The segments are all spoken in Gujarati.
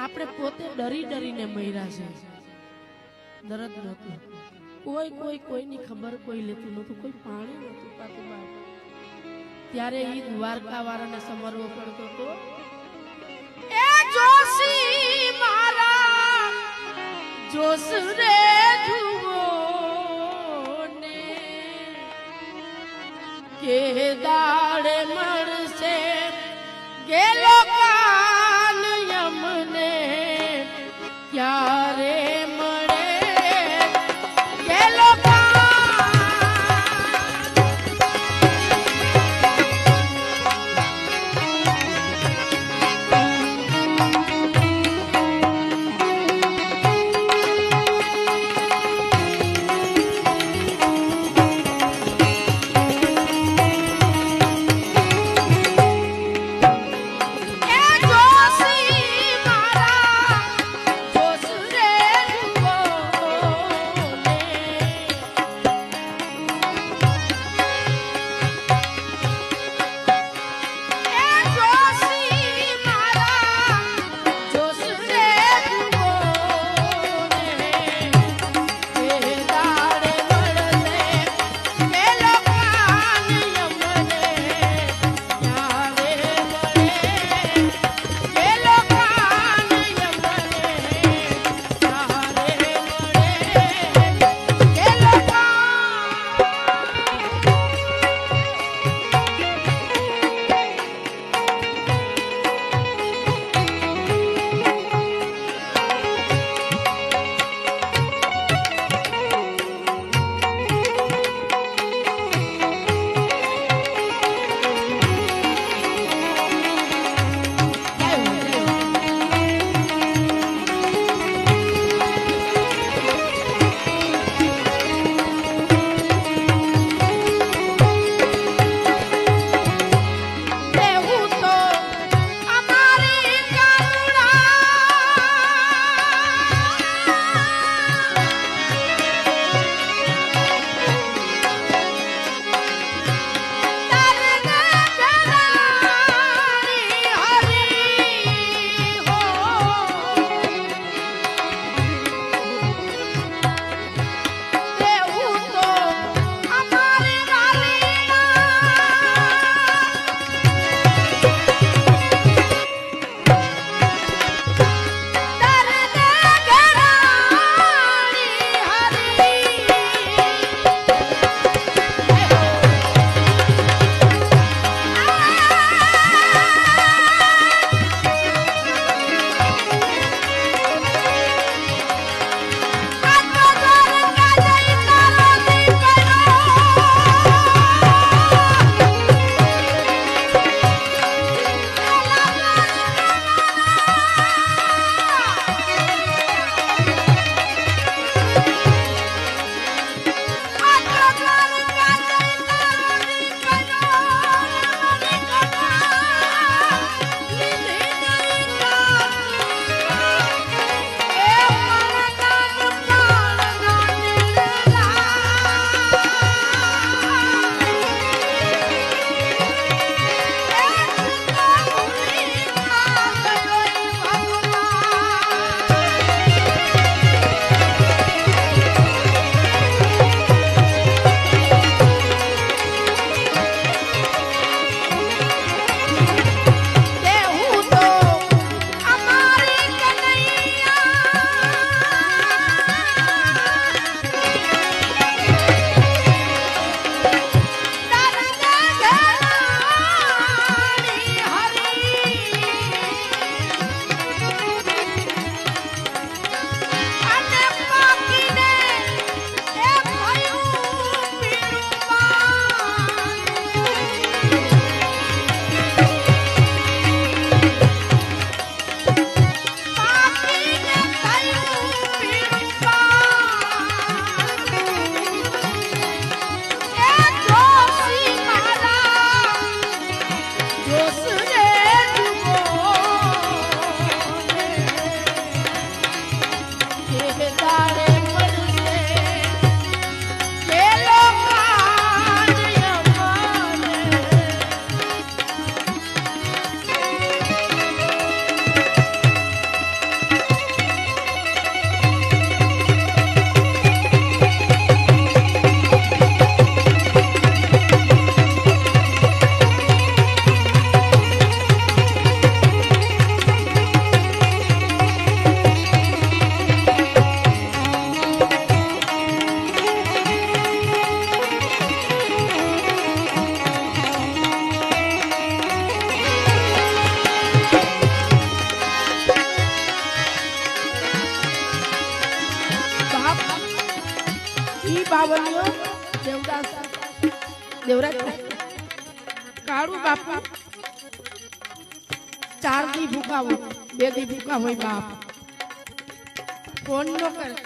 આપણે પોતે ડરી ડરીને મર્યા છે. દરદ નહોતું. કોઈ કોઈ, કોઈની ખબર કોઈ લેતું નહોતું, કોઈ પાણી નહોતું પાતું બાપ. ત્યારે ઈ દ્વારકા વાળાને સમરવો પડતો હતો જોશી મારા, જોશ રે Yeah. દેવદાસ દેવરાજ કાળુ બાપુ. ચાર દી ભૂખા હોય બે દી ભૂખા હોય બાપ. ફોન નો કરે.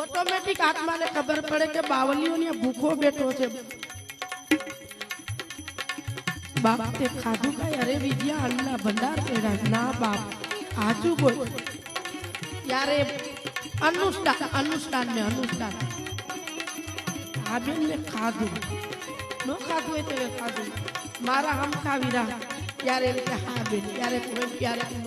ઓટોમેટિક આત્માને ખબર પડે કે બાવલીઓને ભૂખો બેઠો છે. બાપ તે ખાધું કઈ અરે વિદ્યા અન્ના ભંડાર પહેરા ના બાપ આજુ બોલ. ત્યારે અનુષ્ઠાન અનુષ્ઠાન ને અનુષ્ઠાન. બેન ને ખાધું. ન ખાધું એટલે ખાધું. મારા હમ ખાવી રહ્યા ત્યારે એમ કે, હા બેન, ત્યારે કોઈ, ત્યારે